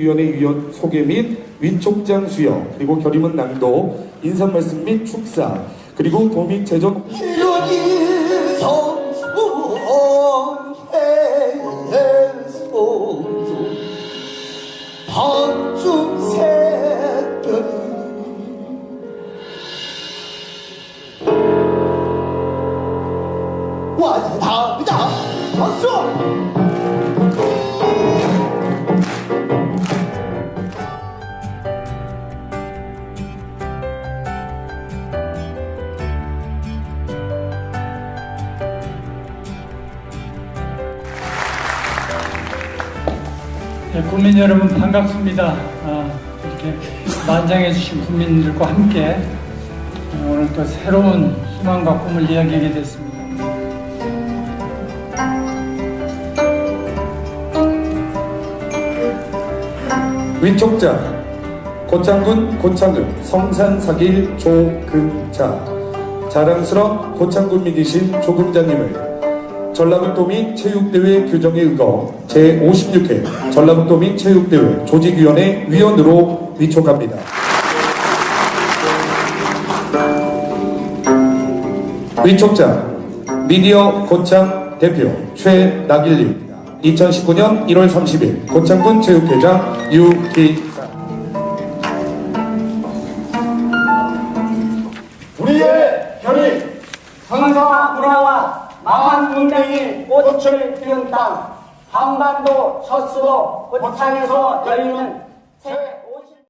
조직위원회 위원 소개 및 위촉장 수여 그리고 결의문 낭독 인사 말씀 및 축사 그리고 한중 새별이 완다이다 박수 네, 국민 여러분 반갑습니다. 아, 이렇게 만장해 주신 국민들과 함께 어, 오늘 또 새로운 희망과 꿈을 이야기하게 됐습니다. 위촉자 고창군 고창읍 성산사길 조금자 자랑스러운 고창군 민이신 조금자님을 전라북도 민 체육대회 규정에 의거 제56회 전라북도 민 체육대회 조직위원회 위원으로 위촉합니다. 위촉자 미디어 고창 대표 최나길님 2019년 1월 30일 고창군 체육회장 유기 성사 문화와 망한 문명이 꽃을 피운 땅 한반도 첫수도 고창에서 열리는 제50